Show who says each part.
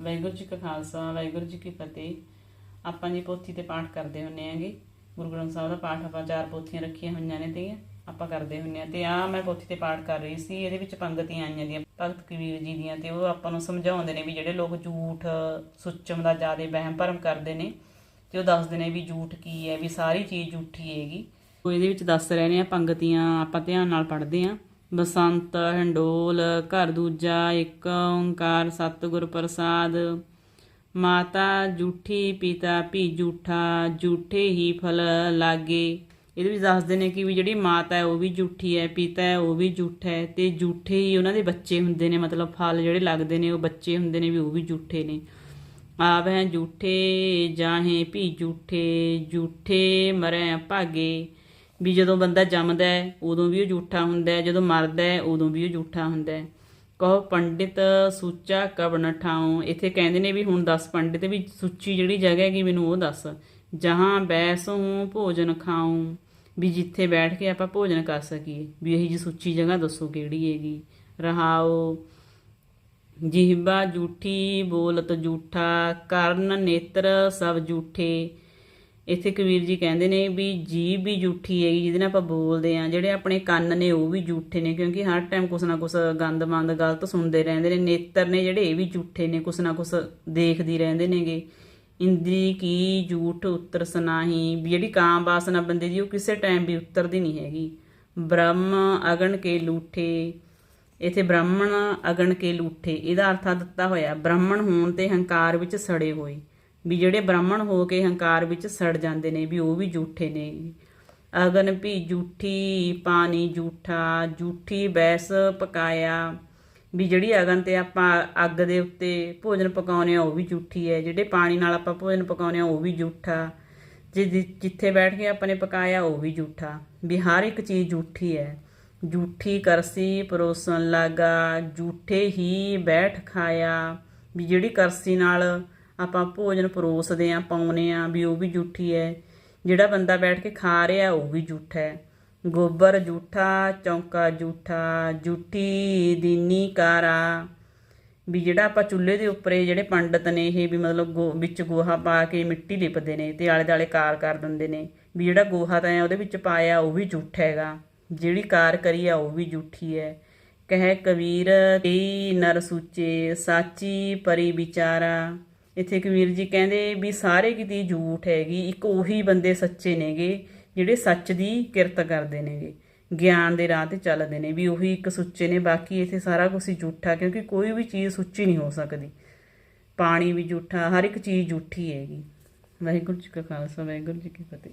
Speaker 1: ਵਾਹਿਗੁਰੂ ਜੀ ਕਾ ਖਾਲਸਾ, ਵਾਹਿਗੁਰੂ ਜੀ ਕੀ ਫਤਿਹ। ਆਪਾਂ ਜੀ ਪੋਥੀ ਤੇ ਪਾਠ ਕਰਦੇ ਹੁੰਨੇ ਆਂਗੇ। ਗੁਰੂ ਗ੍ਰੰਥ ਸਾਹਿਬ ਦਾ ਪਾਠ ਆਪਾਂ ਚਾਰ ਪੋਥੀਆਂ ਰੱਖੀਆਂ ਹੋਈਆਂ ਨੇ ਤੇ ਆਪਾਂ ਕਰਦੇ ਹੁੰਨੇ ਆ। ਤੇ ਆ ਮੈਂ ਪੋਥੀ ਤੇ ਪਾਠ ਕਰ ਰਹੀ ਸੀ, ਇਹਦੇ ਵਿੱਚ ਪੰਗਤੀਆਂ ਆਈਆਂ ਦੀਆਂ। ਭਗਤ ਕਬੀਰ ਜੀ ਦੀਆਂ ਤੇ ਉਹ ਆਪਾਂ ਨੂੰ ਸਮਝਾਉਂਦੇ ਨੇ ਵੀ ਜਿਹੜੇ ਲੋਕ ਝੂਠ, ਸੁੱਚਮ ਦਾ ਜ਼ਿਆਦਾ ਵਹਿਮ ਭਰਮ ਕਰਦੇ ਨੇ, ਤੇ ਉਹ ਦੱਸਦੇ ਨੇ ਵੀ ਝੂਠ ਕੀ ਹੈ, ਵੀ ਸਾਰੀ ਚੀਜ਼ ਝੂਠੀ ਹੈਗੀ। ਉਹ ਇਹਦੇ ਵਿੱਚ ਦੱਸ ਰਹੇ ਨੇ ਆ, ਪੰਗਤੀਆਂ ਆਪਾਂ ਧਿਆਨ ਨਾਲ ਪੜ੍ਹਦੇ ਆਂ। ਬਸੰਤ, ਹੰਡੋਲ, ਘਰ ਦੂਜਾ, ਇੱਕ ਓੰਕਾਰ, ਸਤਿਗੁਰ ਪ੍ਰਸਾਦ। ਮਾਤਾ ਜੂਠੀ, ਪਿਤਾ ਭੀ ਜੂਠਾ, ਜੂਠੇ ਹੀ ਫਲ ਲਾਗੇ। ਇਹਦੇ ਵਿੱਚ ਦੱਸਦੇ ਨੇ ਕਿ ਵੀ ਜਿਹੜੀ ਮਾਤਾ ਹੈ, ਉਹ ਵੀ ਝੂਠੀ ਹੈ, ਪਿਤਾ ਹੈ, ਉਹ ਵੀ ਝੂਠਾ ਹੈ ਤੇ ਝੂਠੇ ਹੀ ਉਹਨਾਂ ਦੇ ਬੱਚੇ ਹੁੰਦੇ ਨੇ, ਮਤਲਬ ਫਲ ਜਿਹੜੇ ਲੱਗਦੇ ਨੇ, ਉਹ ਬੱਚੇ ਹੁੰਦੇ ਨੇ ਵੀ ਉਹ ਵੀ ਝੂਠੇ ਨੇ। ਆਪ ਹੈ ਝੂਠੇ ਜਾਹੇ ਭੀ ਝੂਠੇ ਝੂਠੇ ਮਰੈ ਭਾਗੇ। ਵੀ ਜਦੋਂ ਬੰਦਾ ਜੰਮਦਾ ਹੈ, ਉਦੋਂ ਵੀ ਉਹ ਝੂਠਾ ਹੁੰਦਾ ਹੈ, ਜਦੋਂ ਮਰਦਾ ਹੈ, ਉਦੋਂ ਵੀ ਉਹ ਝੂਠਾ ਹੁੰਦਾ ਹੈ। ਕਹੋ, ਪੰਡਿਤ ਸੁੱਚਾ ਕਬਨ ਠਾਉ? ਇੱਥੇ ਕਹਿੰਦੇ ਨੇ ਵੀ ਹੁਣ ਦੱਸ ਪੰਡਿਤ ਵੀ ਸੁੱਚੀ ਜਿਹੜੀ ਜਗ੍ਹਾ ਹੈਗੀ, ਮੈਨੂੰ ਉਹ ਦੱਸ। ਜਹਾਂ ਬੈਸ ਹੂੰ ਭੋਜਨ ਖਾਉ? ਵੀ ਜਿੱਥੇ ਬੈਠ ਕੇ ਆਪਾਂ ਭੋਜਨ ਕਰ ਸਕੀਏ। ਵੀ ਇਹੀ ਜੀ ਸੁੱਚੀ ਜਗ੍ਹਾ ਦੱਸੋ ਕਿਹੜੀ ਹੈਗੀ? ਰਹਾਓ ਜਿਹਬਾ ਝੂਠੀ ਬੋਲਤ ਝੂਠਾ ਕਰਨ ਨੇਤਰ ਸਭ ਝੂਠੇ ਇੱਥੇ ਕਬੀਰ ਜੀ ਕਹਿੰਦੇ ਨੇ ਵੀ ਜੀਭ ਵੀ ਜੂਠੀ ਹੈਗੀ, ਜਿਹਦੇ ਨਾਲ ਆਪਾਂ ਬੋਲਦੇ ਆ ਜਿਹੜੇ ਆਪਣੇ ਕੰਨ ਨੇ ਉਹ ਵੀ ਜੂਠੇ ਨੇ, ਕਿਉਂਕਿ ਹਰ ਟਾਈਮ ਕੁਛ ਨਾ ਕੁਛ ਗੰਦ ਮੰਦ ਗਲਤ ਸੁਣਦੇ ਰਹਿੰਦੇ ਨੇ, ਨੇਤਰ ਨੇ ਜਿਹੜੇ ਇਹ ਵੀ ਜੂਠੇ ਨੇ, ਕੁਛ ਨਾ ਕੁਛ ਦੇਖਦੀ ਰਹਿੰਦੇ ਨੇਗੇ। ਇੰਦਰੀ ਕੀ ਜੂਠ ਉਤਰ ਸੁਨਾਹੀ, ਵੀ ਜਿਹੜੀ ਕਾਮ ਵਾਸਨਾ ਬੰਦੇ ਦੀ, ਉਹ ਕਿਸੇ ਟਾਈਮ ਵੀ ਉਤਰਦੀ ਨਹੀਂ ਹੈਗੀ। ਬ੍ਰਹਮ ਅਗਣ ਕੇ ਲੂਠੇ, ਇਥੇ ਬ੍ਰਾਹਮਣ ਅਗਣ ਕੇ ਲੂਠੇ, ਇਹਦਾ ਅਰਥ ਦਿੱਤਾ ਹੋਇਆ, ਬ੍ਰਾਹਮਣ ਹੋਣ ਤੇ ਹੰਕਾਰ ਵਿੱਚ ਸੜੇ ਹੋਏ। ਵੀ ਜਿਹੜੇ ਬ੍ਰਾਹਮਣ ਹੋ ਕੇ ਹੰਕਾਰ ਵਿੱਚ ਸੜ ਜਾਂਦੇ ਨੇ, ਵੀ ਉਹ ਵੀ ਝੂਠੇ ਨੇ। ਅਗਨ ਵੀ ਝੂਠੀ, ਪਾਣੀ ਝੂਠਾ, ਝੂਠੀ ਬੈਸ ਪਕਾਇਆ। ਵੀ ਜਿਹੜੀ ਅਗਨ ਤੇ ਆਪਾਂ ਅੱਗ ਦੇ ਉੱਤੇ ਭੋਜਨ ਪਕਾਉਂਦੇ ਆ ਉਹ ਵੀ ਝੂਠੀ ਹੈ। ਜਿਹੜੇ ਪਾਣੀ ਨਾਲ ਆਪਾਂ ਭੋਜਨ ਪਕਾਉਂਦੇ ਆ ਉਹ ਵੀ ਝੂਠਾ। ਜਿ- ਜਿ- ਜਿੱਥੇ ਬੈਠ ਕੇ ਆਪਾਂ ਨੇ ਪਕਾਇਆ, ਉਹ ਵੀ ਝੂਠਾ। ਵੀ ਹਰ ਇੱਕ ਚੀਜ਼ ਝੂਠੀ ਹੈ। ਝੂਠੀ ਕਰਸੀ ਪਰੋਸਣ ਲੱਗਾ, ਝੂਠੇ ਹੀ ਬੈਠ ਖਾਇਆ। ਵੀ ਜਿਹੜੀ ਕਰਸੀ ਨਾਲ ਆਪਾਂ ਭੋਜਨ ਪਰੋਸਦੇ ਆ ਪਾਉਨੇ ਆ ਵੀ ਉਹ ਵੀ ਜੂਠੀ ਹੈ ਜਿਹੜਾ ਬੰਦਾ ਬੈਠ ਕੇ ਖਾ ਰਿਹਾ, ਉਹ ਵੀ ਜੂਠਾ ਹੈ ਗੋਬਰ ਜੂਠਾ, ਚੌਂਕਾ ਜੂਠਾ, ਜੂਠੀ ਦੀਨੀ ਕਾਰਾ ਵੀ ਜਿਹੜਾ ਆਪਾਂ ਚੁੱਲ੍ਹੇ ਦੇ ਉੱਪਰ ਜਿਹੜੇ ਪੰਡਤ ਨੇ, ਇਹ ਵੀ ਮਤਲਬ ਗੋ- ਵਿੱਚ ਗੋਹਾ ਪਾ ਕੇ ਮਿੱਟੀ ਲਿਪਦੇ ਨੇ ਤੇ ਆਲੇ ਦਾਲੇ ਕਾਰ ਕਰ ਦਿੰਦੇ ਨੇ। ਵੀ ਜਿਹੜਾ ਗੋਹਾ ਤਾਂ ਉਹਦੇ ਵਿੱਚ ਪਾਇਆ, ਉਹ ਵੀ ਝੂਠਾ ਹੈਗਾ। ਜਿਹੜੀ ਕਾਰ ਕਰੀ ਆ, ਉਹ ਵੀ ਝੂਠੀ ਹੈ ਕਹੇ ਕਬੀਰ ਕਈ ਨਰ ਸੂਚੇ, ਸਾਚੀ ਪਰੀ ਵਿਚਾਰਾ। ਇੱਥੇ ਕਬੀਰ ਜੀ ਕਹਿੰਦੇ ਵੀ ਸਾਰੇ ਕਿਤੇ ਝੂਠ ਹੈਗੀ, ਇੱਕ ਉਹੀ ਬੰਦੇ ਸੱਚੇ ਨੇਗੇ ਜਿਹੜੇ ਸੱਚ ਦੀ ਕਿਰਤ ਕਰਦੇ ਨੇਗੇ, ਗਿਆਨ ਦੇ ਰਾਹ ਤੇ ਚੱਲਦੇ ਨੇ, ਵੀ ਉਹੀ ਇੱਕ ਸੁੱਚੇ ਨੇ, ਬਾਕੀ ਇੱਥੇ ਸਾਰਾ ਕੁਝ ਹੀ ਝੂਠਾ, ਕਿਉਂਕਿ ਕੋਈ ਵੀ ਚੀਜ਼ ਸੁੱਚੀ ਨਹੀਂ ਹੋ ਸਕਦੀ। ਪਾਣੀ ਵੀ ਝੂਠਾ, ਹਰ ਇੱਕ ਚੀਜ਼ ਝੂਠੀ ਹੈਗੀ। ਵਾਹਿਗੁਰੂ ਜੀ ਕਾ ਖਾਲਸਾ, ਵਾਹਿਗੁਰੂ ਜੀ ਕੀ ਫਤਿਹ।